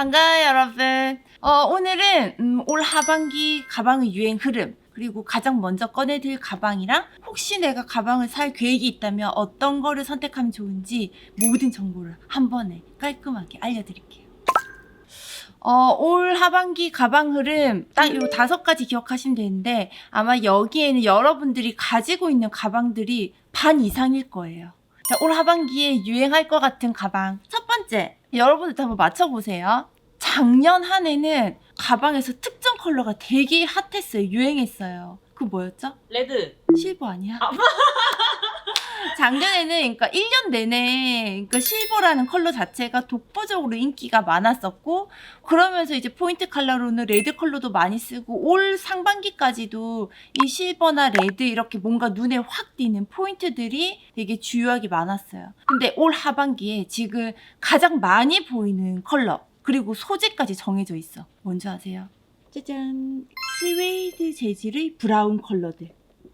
반가워요, 여러분. 어, 오늘은 음, 올 하반기 가방의 유행 흐름 그리고 가장 먼저 꺼내들 가방이랑 혹시 내가 가방을 살 계획이 있다면 어떤 거를 선택하면 좋은지 모든 정보를 한 번에 깔끔하게 알려드릴게요. 어, 올 하반기 가방 흐름 딱 요 다섯 가지 기억하시면 되는데 아마 여기에는 여러분들이 가지고 있는 가방들이 반 이상일 거예요. 자, 올 하반기에 유행할 것 같은 가방. 첫 번째, 여러분들도 한번 맞춰보세요. 작년 한 해는 가방에서 특정 컬러가 되게 핫했어요. 유행했어요. 그 뭐였죠? 레드. 실버 아니야? 작년에는 그러니까 1년 내내 그러니까 실버라는 컬러 자체가 독보적으로 인기가 많았었고 그러면서 이제 포인트 컬러로는 레드 컬러도 많이 쓰고 올 상반기까지도 이 실버나 레드 이렇게 뭔가 눈에 확 띄는 포인트들이 되게 주요하게 많았어요. 근데 올 하반기에 지금 가장 많이 보이는 컬러 그리고 소재까지 정해져 있어. 뭔지 아세요? 짜잔. 스웨이드 재질의 브라운 컬러들.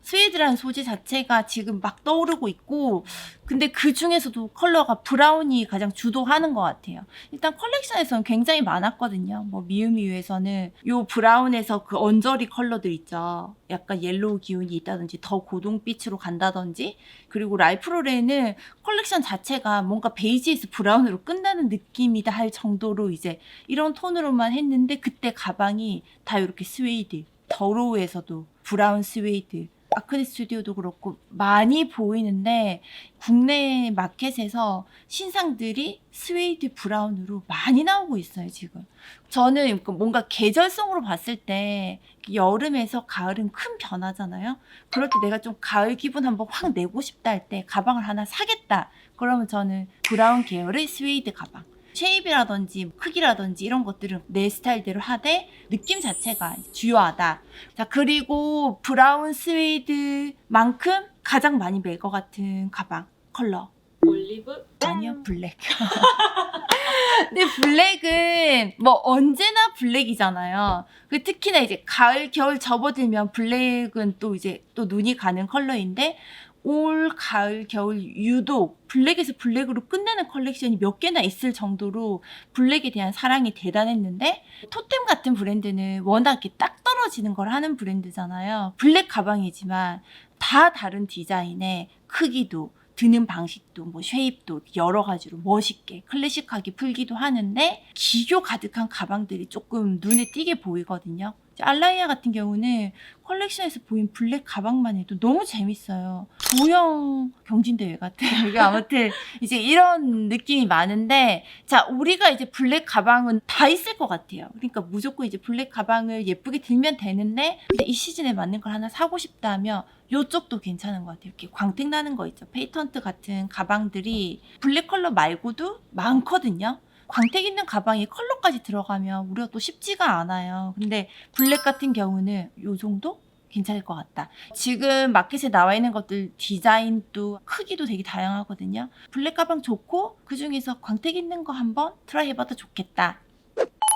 스웨이드라는 소재 자체가 지금 막 떠오르고 있고, 근데 그 중에서도 컬러가 브라운이 가장 주도하는 것 같아요. 일단 컬렉션에서는 굉장히 많았거든요. 뭐 미우미우에서는 요 브라운에서 그 언저리 컬러들 있죠. 약간 옐로우 기운이 있다든지 더 고동빛으로 간다든지, 그리고 라이프로레는 컬렉션 자체가 뭔가 베이지에서 브라운으로 끝나는 느낌이다 할 정도로 이제 이런 톤으로만 했는데 그때 가방이 다 이렇게 스웨이드, 더로우에서도 브라운 스웨이드, 아크네 스튜디오도 그렇고 많이 보이는데 국내 마켓에서 신상들이 스웨이드 브라운으로 많이 나오고 있어요 지금. 저는 그 뭔가 계절성으로 봤을 때 여름에서 가을은 큰 변화잖아요. 그럴 때 내가 좀 가을 기분 한번 확 내고 싶다 할 때 가방을 하나 사겠다. 그러면 저는 브라운 계열의 스웨이드 가방. 쉐입이라든지 크기라든지 이런 것들은 내 스타일대로 하되 느낌 자체가 주요하다. 자 그리고 브라운 스웨이드만큼 가장 많이 멜 것 같은 가방 컬러 올리브. 아니요 블랙. 근데 블랙은 뭐 언제나 블랙이잖아요. 그 특히나 이제 가을 겨울 접어들면 블랙은 또 이제 또 눈이 가는 컬러인데 올 가을 겨울 유독 블랙에서 블랙으로 끝내는 컬렉션이 몇 개나 있을 정도로 블랙에 대한 사랑이 대단했는데 토템 같은 브랜드는 워낙 이렇게 딱 떨어지는 걸 하는 브랜드잖아요. 블랙 가방이지만 다 다른 디자인에 크기도 드는 방식도 뭐 쉐입도 여러 가지로 멋있게 클래식하게 풀기도 하는데 기교 가득한 가방들이 조금 눈에 띄게 보이거든요. 알라이아 같은 경우는 컬렉션에서 보인 블랙 가방만 해도 너무 재밌어요. 도형 경진대회 같아요. 이게 아무튼 이제 이런 느낌이 많은데 자 우리가 이제 블랙 가방은 다 있을 것 같아요. 그러니까 무조건 이제 블랙 가방을 예쁘게 들면 되는데 근데 이 시즌에 맞는 걸 하나 사고 싶다면 요쪽도 괜찮은 것 같아요. 이렇게 광택 나는 거 있죠. 페이턴트 같은 가방들이 블랙 컬러 말고도 많거든요. 광택 있는 가방에 컬러까지 들어가면 우리가 또 쉽지가 않아요. 근데 블랙 같은 경우는 요 정도? 괜찮을 것 같다. 지금 마켓에 나와 있는 것들 디자인도 크기도 되게 다양하거든요. 블랙 가방 좋고 그 중에서 광택 있는 거 한번 트라이 해봐도 좋겠다.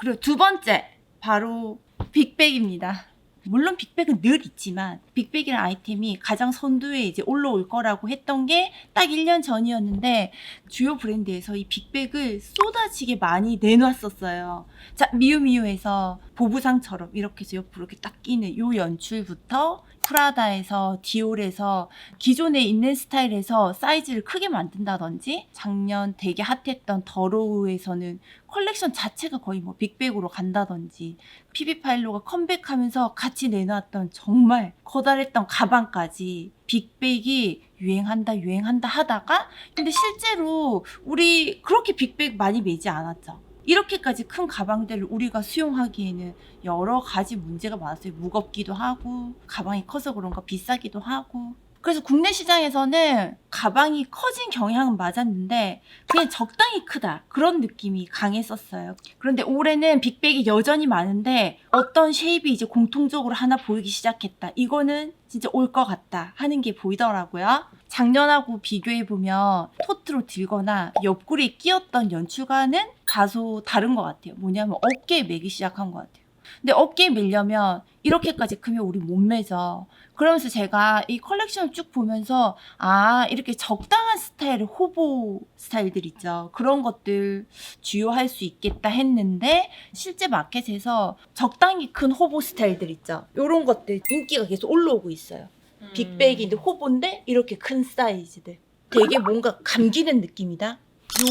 그리고 두 번째 바로 빅백입니다. 물론 빅백은 늘 있지만 빅백이라는 아이템이 가장 선두에 이제 올라올 거라고 했던 게 딱 1년 전이었는데 주요 브랜드에서 이 빅백을 쏟아지게 많이 내놨었어요. 자, 미우미우에서 보부상처럼 이렇게 해서 옆으로 이렇게 딱 끼는 요 연출부터 프라다에서 디올에서 기존에 있는 스타일에서 사이즈를 크게 만든다든지 작년 되게 핫했던 더로우에서는 컬렉션 자체가 거의 뭐 빅백으로 간다든지 피비파일로가 컴백하면서 같이 내놨던 정말 커다랬던 가방까지 빅백이 유행한다 유행한다 하다가 근데 실제로 우리 그렇게 빅백 많이 매지 않았죠. 이렇게까지 큰 가방들을 우리가 수용하기에는 여러 가지 문제가 많았어요. 무겁기도 하고 가방이 커서 그런가 비싸기도 하고 그래서 국내 시장에서는 가방이 커진 경향은 맞았는데 그냥 적당히 크다 그런 느낌이 강했었어요. 그런데 올해는 빅백이 여전히 많은데 어떤 쉐입이 이제 공통적으로 하나 보이기 시작했다. 이거는 진짜 올 것 같다 하는 게 보이더라고요. 작년하고 비교해 보면 토트로 들거나 옆구리에 끼었던 연출과는 다소 다른 것 같아요. 뭐냐면 어깨에 매기 시작한 것 같아요. 근데 어깨에 밀려면 이렇게까지 크면 우리 못 매죠. 그러면서 제가 이 컬렉션을 쭉 보면서 아 이렇게 적당한 스타일의 호보 스타일들 있죠. 그런 것들 주요할 수 있겠다 했는데 실제 마켓에서 적당히 큰 호보 스타일들 있죠. 이런 것들 인기가 계속 올라오고 있어요. 음. 빅백인데 호보인데 이렇게 큰 사이즈들. 되게 뭔가 감기는 느낌이다.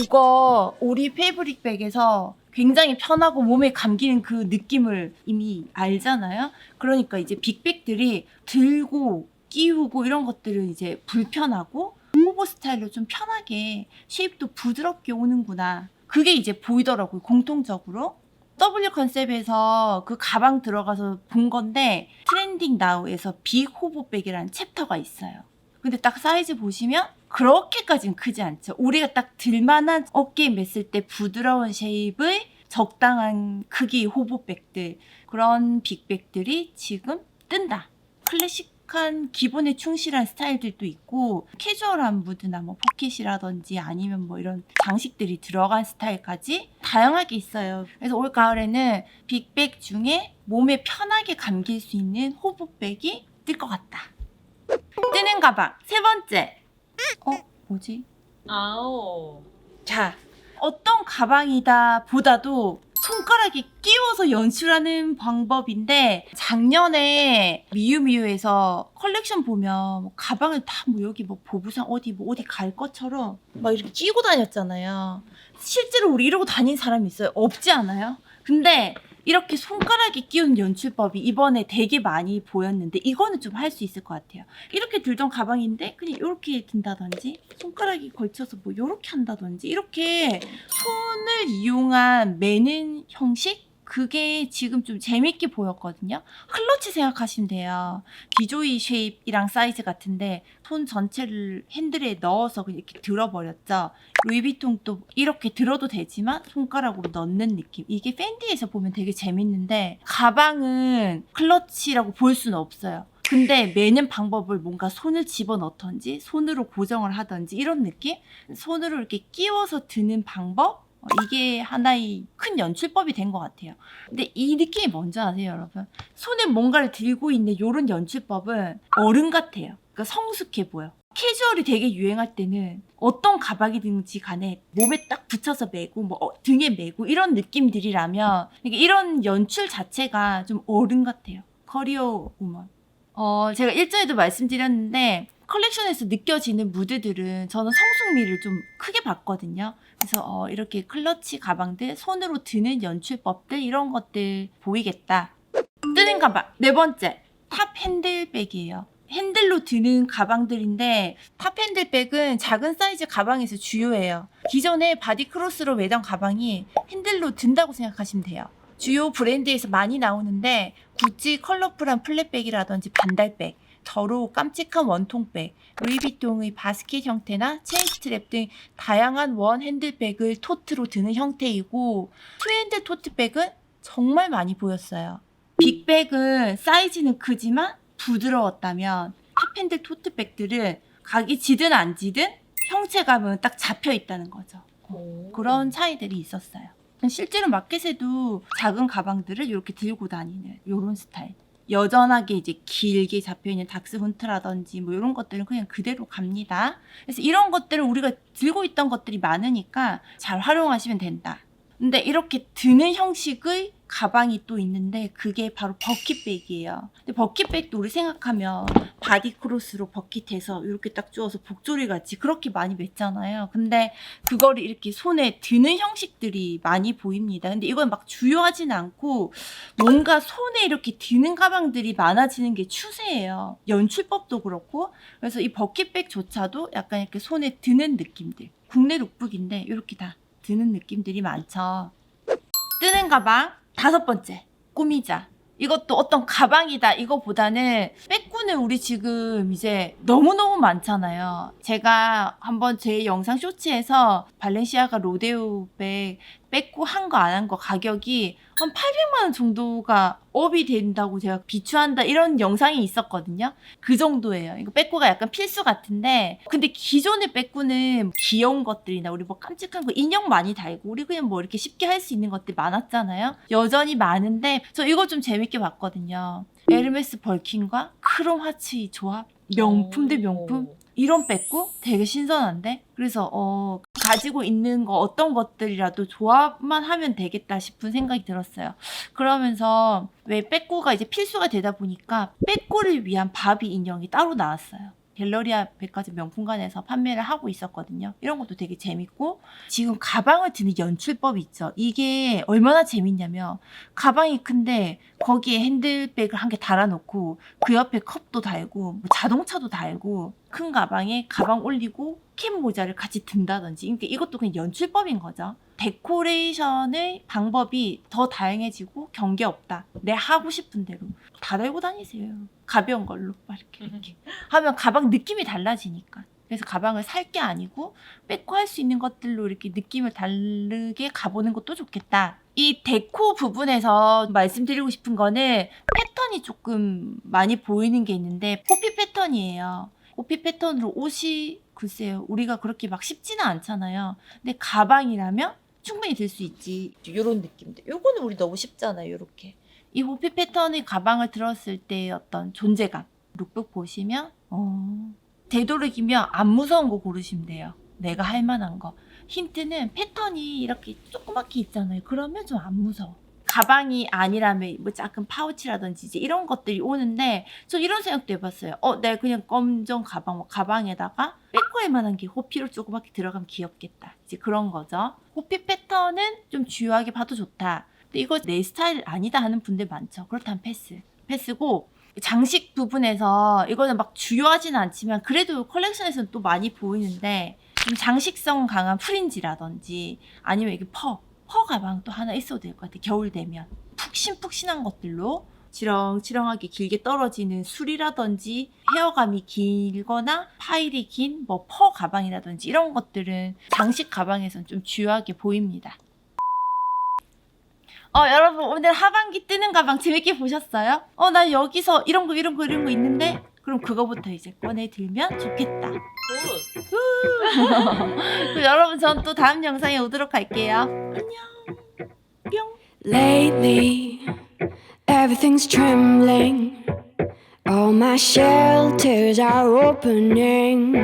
요거 우리 패브릭 백에서 굉장히 편하고 몸에 감기는 그 느낌을 이미 알잖아요. 그러니까 이제 빅백들이 들고 끼우고 이런 것들은 이제 불편하고 호보 스타일로 좀 편하게 쉐입도 부드럽게 오는구나. 그게 이제 보이더라고요. 공통적으로. W 컨셉에서 그 가방 들어가서 본 건데 트렌딩 나우에서 빅 호보백이라는 챕터가 있어요. 근데 딱 사이즈 보시면 그렇게까지는 크지 않죠. 우리가 딱 들만한 어깨에 맸을 때 부드러운 쉐입의 적당한 크기 호보백들 그런 빅백들이 지금 뜬다. 클래식 한 기본에 충실한 스타일들도 있고 캐주얼한 무드나 뭐 포켓이라든지 아니면 뭐 이런 장식들이 들어간 스타일까지 다양하게 있어요. 그래서 올 가을에는 빅백 중에 몸에 편하게 감길 수 있는 호보백이 뜰 것 같다. 뜨는 가방 세 번째. 어 뭐지? 아오. 자, 어떤 가방이다 보다도 손가락에 끼워서 연출하는 방법인데 작년에 미유미유에서 컬렉션 보면 뭐 가방을 다 뭐 여기 뭐 보부상 어디 뭐 어디 갈 것처럼 막 이렇게 끼고 다녔잖아요. 실제로 우리 이러고 다닌 사람이 있어요. 없지 않아요? 근데 이렇게 손가락에 끼우는 연출법이 이번에 되게 많이 보였는데 이거는 좀 할 수 있을 것 같아요. 이렇게 들던 가방인데 그냥 이렇게 든다든지 손가락이 걸쳐서 뭐 이렇게 한다든지 이렇게 손을 이용한 매는 형식 그게 지금 좀 재밌게 보였거든요. 클러치 생각하시면 돼요. 기조이 쉐입이랑 사이즈 같은데 손 전체를 핸들에 넣어서 그냥 이렇게 들어버렸죠. 루이비통도 이렇게 들어도 되지만 손가락으로 넣는 느낌. 이게 팬디에서 보면 되게 재밌는데 가방은 클러치라고 볼 수는 없어요. 근데 매는 방법을 뭔가 손을 집어 넣던지 손으로 고정을 하던지 이런 느낌? 손으로 이렇게 끼워서 드는 방법? 어, 이게 하나의 큰 연출법이 된 것 같아요. 근데 이 느낌이 뭔지 아세요, 여러분? 손에 뭔가를 들고 있는 이런 연출법은 어른 같아요. 그러니까 성숙해 보여. 캐주얼이 되게 유행할 때는 어떤 가방이든지 간에 몸에 딱 붙여서 메고 뭐 어, 등에 메고 이런 느낌들이라면 이게 이런 연출 자체가 좀 어른 같아요. 커리어 우먼. 어, 제가 일전에도 말씀드렸는데 컬렉션에서 느껴지는 무드들은 저는 성숙미를 좀 크게 봤거든요. 그래서 어, 이렇게 클러치 가방들, 손으로 드는 연출법들 이런 것들 보이겠다. 뜨는 가방 네 번째 탑 핸들백이에요. 핸들로 드는 가방들인데 탑 핸들백은 작은 사이즈 가방에서 주요해요. 기존에 바디 크로스로 매던 가방이 핸들로 든다고 생각하시면 돼요. 주요 브랜드에서 많이 나오는데 구찌 컬러풀한 플랫백이라든지 반달백, 더로 깜찍한 원통백, 루이비통의 바스켓 형태나 체인 스트랩 등 다양한 원 핸들백을 토트로 드는 형태이고 투핸드 토트백은 정말 많이 보였어요. 빅백은 사이즈는 크지만 부드러웠다면 탑핸들 토트백들은 각이 지든 안 지든 형체감은 딱 잡혀 있다는 거죠. 오. 그런 차이들이 있었어요. 실제로 마켓에도 작은 가방들을 이렇게 들고 다니는 이런 스타일. 여전하게 이제 길게 잡혀있는 닥스 훈트라든지 뭐 이런 것들은 그냥 그대로 갑니다. 그래서 이런 것들을 우리가 들고 있던 것들이 많으니까 잘 활용하시면 된다. 근데 이렇게 드는 형식의 가방이 또 있는데 그게 바로 버킷백이에요. 근데 버킷백도 우리 생각하면 바디 크로스로 버킷해서 이렇게 딱 주워서 복조리 같이 그렇게 많이 맸잖아요. 근데 그거를 이렇게 손에 드는 형식들이 많이 보입니다. 근데 이건 막 주요하진 않고 뭔가 손에 이렇게 드는 가방들이 많아지는 게 추세예요. 연출법도 그렇고 그래서 이 버킷백조차도 약간 이렇게 손에 드는 느낌들. 국내 룩북인데 이렇게 다 드는 느낌들이 많죠. 뜨는 가방 다섯 번째 꾸미자. 이것도 어떤 가방이다 이거보다는 백구는 우리 지금 이제 너무너무 많잖아요. 제가 한번 제 영상 쇼츠에서 발렌시아가 로데오 백 뺏고 한 거 안 한 거 가격이 한 800만 원 정도가 업이 된다고 제가 비추한다 이런 영상이 있었거든요. 그 정도예요. 이거 빼꾸가 약간 필수 같은데 근데 기존의 빼꾸는 귀여운 것들이나 우리 뭐 깜찍한 거 인형 많이 달고 우리 그냥 뭐 이렇게 쉽게 할 수 있는 것들 많았잖아요. 여전히 많은데 저 이거 좀 재밌게 봤거든요. 에르메스 벌킨과 크롬 하츠의 조합 명품 대 명품 이런 빼꾸 되게 신선한데 그래서 어 가지고 있는 거 어떤 것들이라도 조합만 하면 되겠다 싶은 생각이 들었어요. 그러면서 왜 빼꾸가 이제 필수가 되다 보니까 빼꾸를 위한 바비 인형이 따로 나왔어요. 갤러리아 백화점 명품관에서 판매를 하고 있었거든요. 이런 것도 되게 재밌고 지금 가방을 드는 연출법이 있죠. 이게 얼마나 재밌냐면 가방이 큰데 거기에 핸들백을 한 개 달아놓고 그 옆에 컵도 달고 뭐 자동차도 달고 큰 가방에 가방 올리고 캡 모자를 같이 든다든지 그러니까 이것도 그냥 연출법인 거죠. 데코레이션의 방법이 더 다양해지고 경계 없다. 내 하고 싶은 대로 다 달고 다니세요. 가벼운 걸로 막 이렇게 이렇게 하면 가방 느낌이 달라지니까. 그래서 가방을 살 게 아니고 빼고 할 수 있는 것들로 이렇게 느낌을 다르게 가보는 것도 좋겠다. 이 데코 부분에서 말씀드리고 싶은 거는 패턴이 조금 많이 보이는 게 있는데 포피 패턴이에요. 포피 패턴으로 옷이 글쎄요 우리가 그렇게 막 쉽지는 않잖아요. 근데 가방이라면 충분히 들수 있지. 이런 느낌들. 요거는 우리 너무 쉽잖아요. 요렇게. 이 호피 패턴의 가방을 들었을 때의 어떤 존재감. 룩북 보시면 어, 되도록이면 안 무서운 거 고르시면 돼요. 내가 할 만한 거. 힌트는 패턴이 이렇게 조그맣게 있잖아요. 그러면 좀 안 무서워. 가방이 아니라면 뭐 작은 파우치라든지 이제 이런 것들이 오는데 저 이런 생각도 해봤어요. 어, 내가 그냥 검정 가방, 뭐 가방에다가 빼고할 만한 게 호피로 조그맣게 들어가면 귀엽겠다. 이제 그런 거죠. 호피 패턴은 좀 주요하게 봐도 좋다. 근데 이거 내 스타일 아니다 하는 분들 많죠. 그렇다면 패스. 패스고 장식 부분에서 이거는 막 주요하진 않지만 그래도 컬렉션에서는 또 많이 보이는데 좀 장식성 강한 프린지라든지 아니면 이게 퍼, 퍼 가방 또 하나 있어도 될 것 같아. 겨울 되면 푹신푹신한 것들로 지렁지렁하게 길게 떨어지는 술이라든지 헤어감이 길거나 파일이 긴 뭐 퍼 가방이라든지 이런 것들은 장식 가방에선 좀 주요하게 보입니다. 어 여러분 오늘 하반기 뜨는 가방 재밌게 보셨어요? 어 나 여기서 이런 거 이런 거 이런 거 있는데 그럼 그거부터 이제 꺼내 들면 좋겠다. 그럼 여러분 전 또 다음 영상에 오도록 할게요. 안녕. 뿅. Lately, everything's trembling. All my shelters are opening.